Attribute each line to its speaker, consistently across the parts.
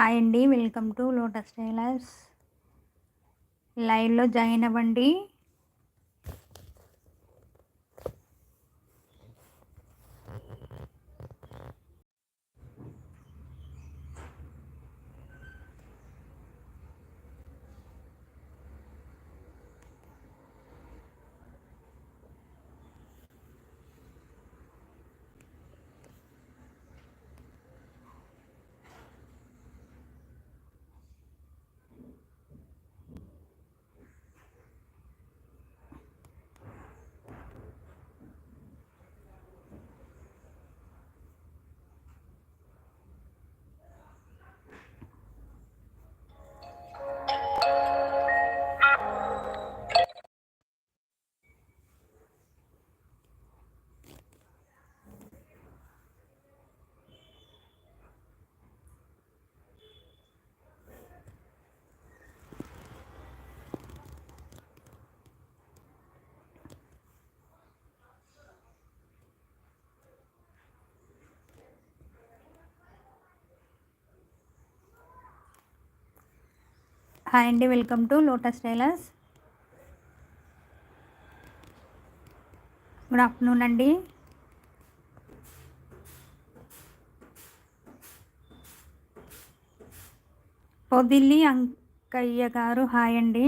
Speaker 1: Hi అండి welcome to lotus tailors. లైవ్లో join అవ్వండి. హాయ్ అండి welcome to lotus tailors. Good afternoon అండి. పొదిల్లి అంకయ్య గారు హాయ్ అండి.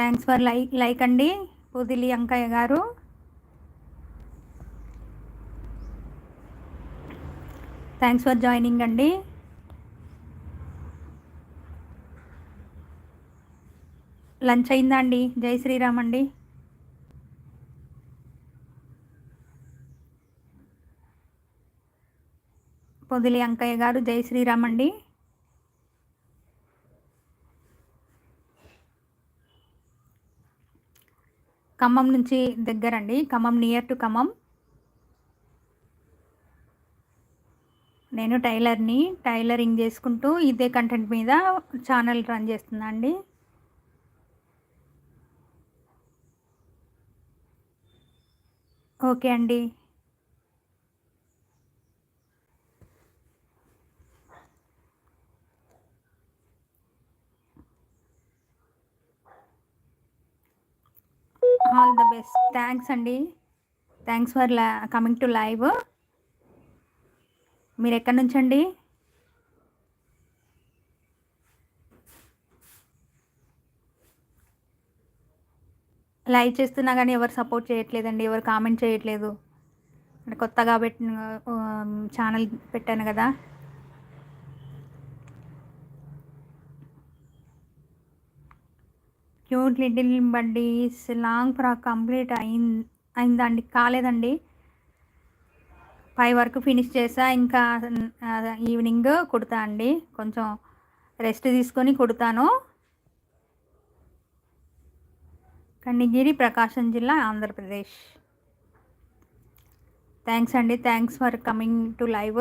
Speaker 1: థ్యాంక్స్ ఫర్ లైక్ లైక్ అండి పొదిలి అంకయ్య గారు. థ్యాంక్స్ ఫర్ జాయినింగ్ అండి. లంచ్ అయిందా అండి జై శ్రీరామ్ అండి. పొదిలి అంకయ్య గారు జై శ్రీరామ్ అండి. ఖమ్మం నుంచి దగ్గరండి. Khammam near to Khammam. నేను టైలర్ని టైలరింగ్ చేసుకుంటూ ఇదే కంటెంట్ మీద ఛానల్ రన్ చేస్తున్నా అండి ఓకే అండి. All the best. థ్యాంక్స్ అండి. Thanks for coming to live. మీరు ఎక్కడి నుంచి అండి లైక్ చేస్తున్నా కానీ ఎవరు సపోర్ట్ చేయట్లేదండి ఎవరు కామెంట్ చేయట్లేదు. కొత్తగా పెట్టిన ఛానల్ పెట్టాను కదా. Cute little buddies long frock complete అయిం అయిందండి కాలేదండి. ఫైవ్ వరకు ఫినిష్ చేసా ఇంకా ఈవినింగ్ కుడతా అండి. కొంచెం రెస్ట్ తీసుకొని కుడతాను. కన్నిగిరి ప్రకాశం జిల్లా ఆంధ్రప్రదేశ్. థ్యాంక్స్ అండి. Thanks for coming to live.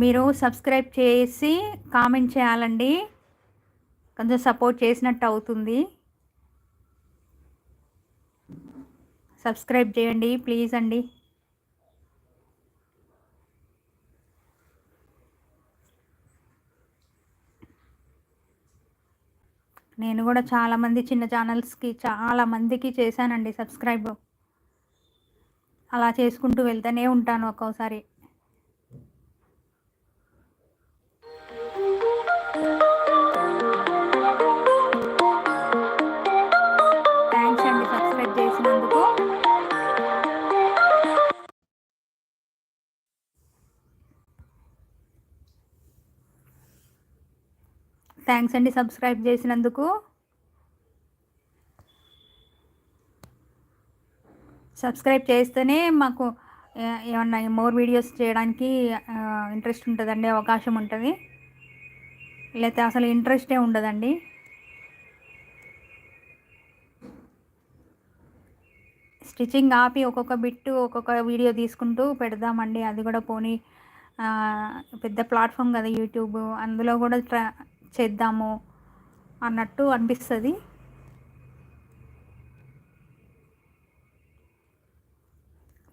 Speaker 1: మీరు సబ్స్క్రైబ్ చేసి కామెంట్ చేయాలండి. కొంచెం సపోర్ట్ చేసినట్టు అవుతుంది. సబ్స్క్రైబ్ చేయండి ప్లీజ్ అండి. నేను కూడా చాలామంది చిన్న ఛానల్స్కి చాలామందికి చేశానండి సబ్స్క్రైబ్ అలా చేసుకుంటూ వెళ్తూనే ఉంటాను ఒక్కోసారి. థ్యాంక్స్ అండి సబ్స్క్రైబ్ చేసినందుకు. సబ్స్క్రైబ్ చేస్తేనే మాకు ఏమన్నా మోర్ వీడియోస్ చేయడానికి ఇంట్రెస్ట్ ఉంటుందండి అవకాశం ఉంటుంది. లేకపోతే అసలు ఇంట్రెస్టే ఉండదండి. స్టిచ్చింగ్ ఆపి ఒక్కొక్క బిట్టు ఒక్కొక్క వీడియో తీసుకుంటూ పెడదామండి. అది కూడా పోనీ పెద్ద ప్లాట్ఫామ్ కదా యూట్యూబ్. అందులో కూడా ట్రా చేద్దాము అన్నట్టు అనిపిస్తుంది.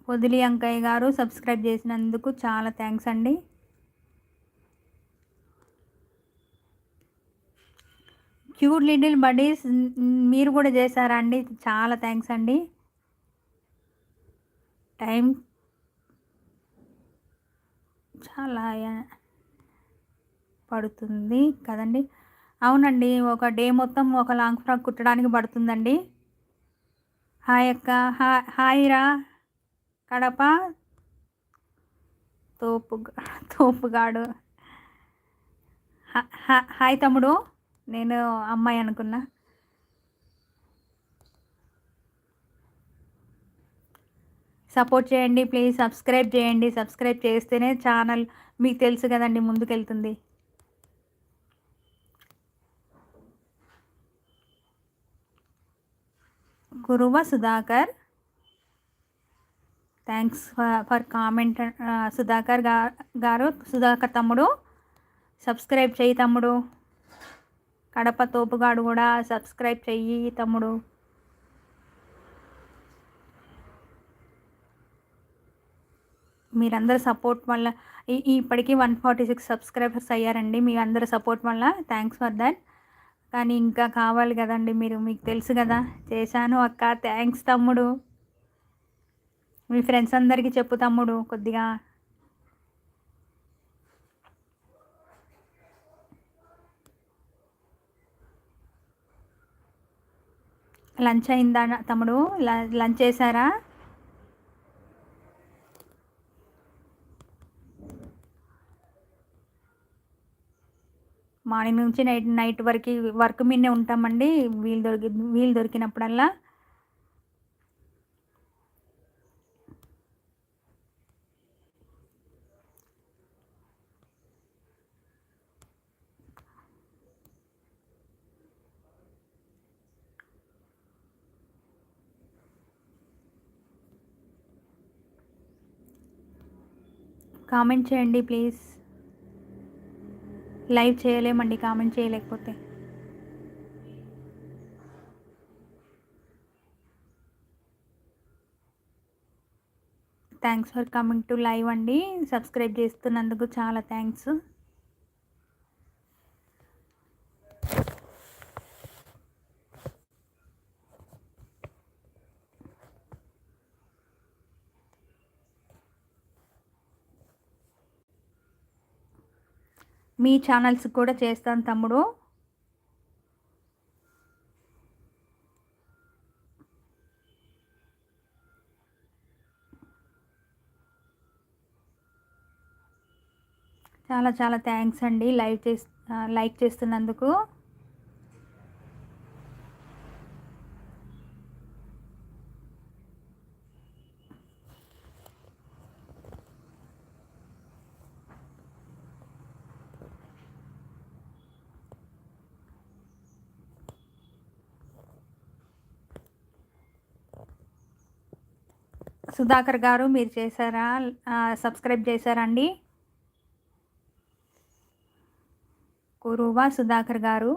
Speaker 1: పొదిలి అంకయ్య గారు సబ్స్క్రైబ్ చేసినందుకు చాలా థ్యాంక్స్ అండి. క్యూట్ లిటిల్ బడీస్ మీరు కూడా చేశారా అండి? చాలా థ్యాంక్స్ అండి. టైం చాలా పడుతుంది కదండి? అవునండి ఒక డే మొత్తం ఒక లాంగ్ ఫ్రాక్ కుట్టడానికి పడుతుందండి. హాయ్ అక్క హాయ్ రా. కడప. తోపు తోపుగాడు హాయ్ తమ్ముడు. నేను అమ్మాయి అనుకున్నా. సపోర్ట్ చేయండి ప్లీజ్ సబ్స్క్రైబ్ చేయండి. సబ్స్క్రైబ్ చేస్తేనే ఛానల్ మీకు తెలుసు కదండి ముందుకెళ్తుంది. Kuruva Sudhakar. Thanks for comment Sudhakar గారు సుధాకర్ తమ్ముడు. సబ్స్క్రైబ్ చేయి తమ్ముడు. కడప తోపుగాడు కూడా సబ్స్క్రైబ్ చెయ్యి తమ్ముడు. మీరందరూ సపోర్ట్ వల్ల ఇప్పటికీ వన్ ఫార్టీ సిక్స్ సబ్స్క్రైబర్స్ అయ్యారండి. మీ అందరి సపోర్ట్ వల్ల థ్యాంక్స్ ఫర్ దాట్ కానీ ఇంకా కావాలి కదండి మీరు మీకు తెలుసు కదా. చేశాను అక్క థ్యాంక్స్ తమ్ముడు. మీ ఫ్రెండ్స్ అందరికీ చెప్పు తమ్ముడు కొద్దిగా. లంచ్ అయిందా తమ్ముడు? లంచ్ చేశారా? మార్నింగ్ నుంచి నైట్ నైట్ వరకు వర్క్ మీదనే ఉంటామండి. వీలు దొరికి వీలు దొరికినప్పుడల్లా. కామెంట్ చేయండి ప్లీజ్. లైవ్ చేయలేమండి కామెంట్ చేయలేకపోతే. Thanks for coming to live అండి. సబ్స్క్రైబ్ చేస్తున్నందుకు చాలా థ్యాంక్స్. మీ ఛానల్స్ కూడా చేస్తాను తమ్ముడు. చాలా చాలా థ్యాంక్స్ అండి లైవ్ చేసి లైక్ చేస్తున్నందుకు. సుధాకర్ గారు మీరు చేశారా? సబ్స్క్రైబ్ చేశారా అండి కురువా సుధాకర్ గారు.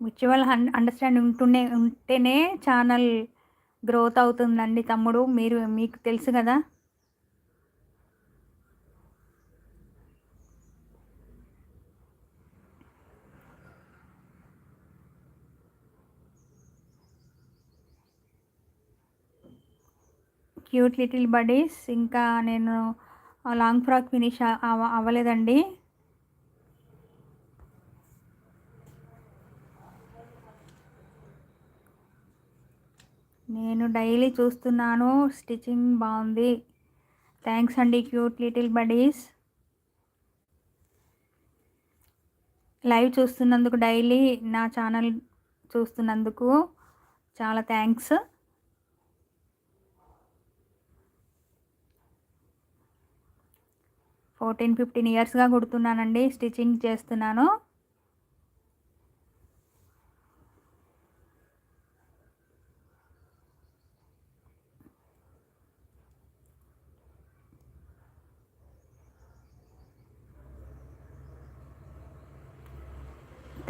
Speaker 1: మ్యూచువల్ అండర్స్టాండింగ్ ఉంటూనే ఉంటేనే ఛానల్ గ్రోత్ అవుతుందండి తమ్ముడు. మీరు మీకు తెలుసు కదా? Cute little buddies. ఇంకా నేను లాంగ్ ఫ్రాక్ ఫినిష్ అవ్వలేదండి. నేను డైలీ చూస్తున్నాను. స్టిచ్చింగ్ బాగుంది. థ్యాంక్స్ అండి క్యూట్ లిటిల్ బడీస్. లైవ్ చూస్తున్నందుకు డైలీ నా ఛానల్ చూస్తున్నందుకు చాలా థ్యాంక్స్. ఫోర్టీన్ ఫిఫ్టీన్ ఇయర్స్గా కుడుతున్నానండి. స్టిచ్చింగ్ చేస్తున్నాను.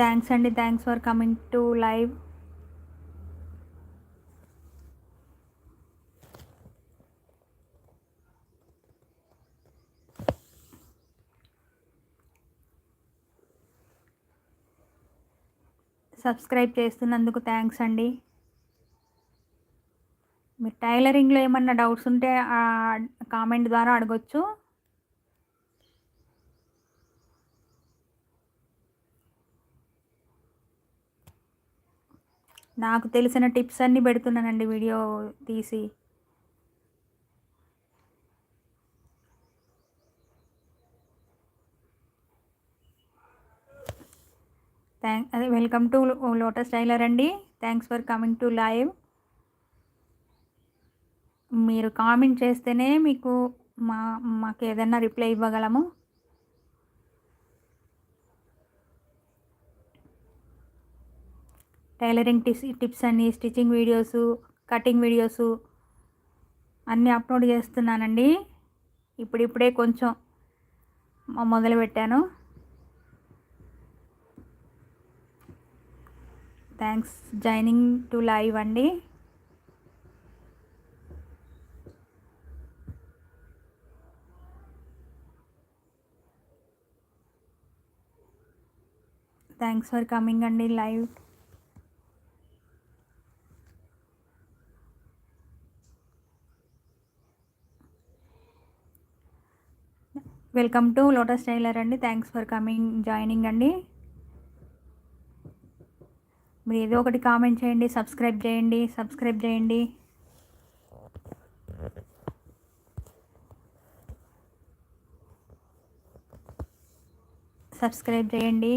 Speaker 1: థ్యాంక్స్ అండి. Thanks for coming to live. Subscribe చేస్తున్నందుకు థ్యాంక్స్ అండి. మీరు టైలరింగ్లో ఏమన్నా డౌట్స్ ఉంటే కామెంట్ ద్వారా అడగొచ్చు. నాకు తెలిసిన టిప్స్ అన్నీ పెడుతున్నానండి వీడియో తీసి. థ్యాంక్ అదే వెల్కమ్ టు లోటస్ టైలర్ అండి. Thanks for coming to live. మీరు కామెంట్ చేస్తేనే మీకు మా మాకు ఏదైనా రిప్లై ఇవ్వగలము. టైలరింగ్ టిప్స్ టిప్స్ అని స్టిచ్చింగ్ వీడియోస్ కటింగ్ వీడియోస్ అన్నీ అప్లోడ్ చేస్తున్నానండి. ఇప్పుడిప్పుడే కొంచెం మొదలుపెట్టాను. థ్యాంక్స్. జాయినింగ్ టు లైవ్ అండి. థ్యాంక్స్ ఫర్ కమింగ్ అండి live. Welcome to lotus tailor అండి. థ్యాంక్స్ ఫర్ కమింగ్ జాయినింగ్ అండి. మీరు ఏదో ఒకటి కామెంట్ చేయండి సబ్స్క్రైబ్ చేయండి సబ్స్క్రైబ్ చేయండి. సబ్స్క్రైబ్ చేయండి.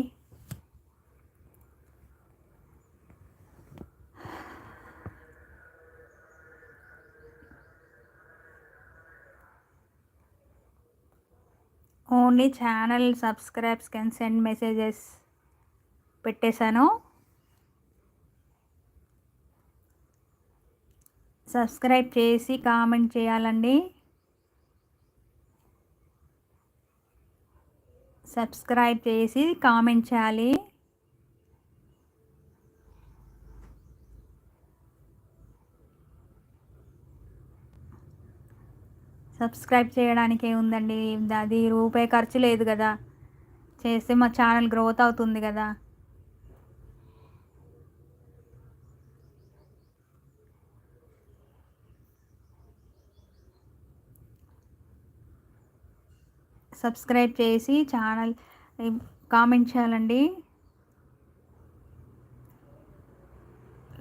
Speaker 1: Only channel subscribes can send messages పెట్టేశాను. సబ్స్క్రైబ్ చేసి కామెంట్ చేయాలండి. సబ్స్క్రైబ్ చేసి కామెంట్ చేయాలి. సబ్స్క్రైబ్ చేయడానికి ఏముందండి అది రూపాయి ఖర్చు లేదు కదా. చేస్తే మా ఛానల్ గ్రోత్ అవుతుంది కదా. సబ్స్క్రైబ్ చేసి ఛానల్ కామెంట్ చేయాలండి.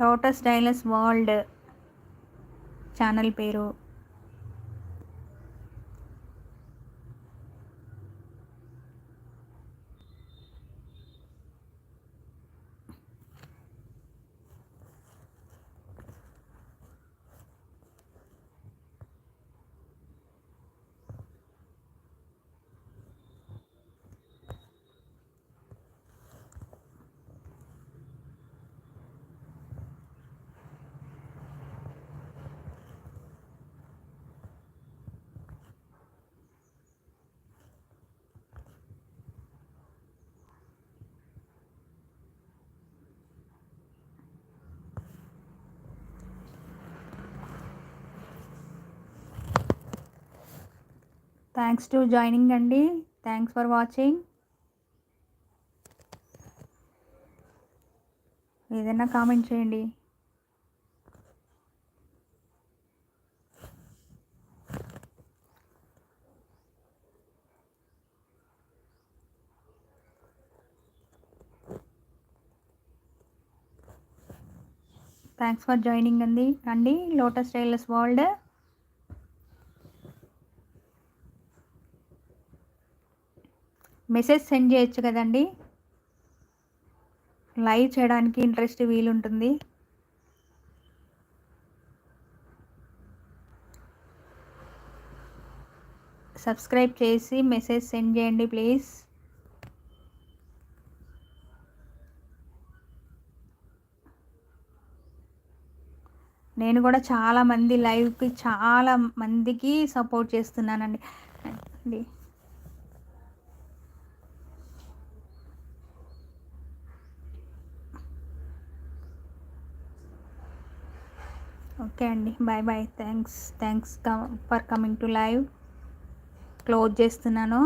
Speaker 1: లోటస్ డైలస్ వరల్డ్ ఛానల్ పేరు. థ్యాంక్స్ టు జాయినింగ్ అండి థ్యాంక్స్ ఫర్ వాచింగ్ ఏదైనా కామెంట్ చేయండి. థ్యాంక్స్ ఫర్ జాయినింగ్ అండి అండి lotus tailors world message send చేయొచ్చు కదండి. లైవ్ చేయడానికి ఇంట్రెస్ట్ వీలుంటుంది. సబ్స్క్రైబ్ చేసి మెసేజ్ సెండ్ చేయండి ప్లీజ్. నేను కూడా చాలా మంది లైవ్కి చాలా మందికి సపోర్ట్ చేస్తున్నానండి. ఓకే అండి. Bye bye. Thanks. Thanks for coming to live. Close చేస్తున్నాను.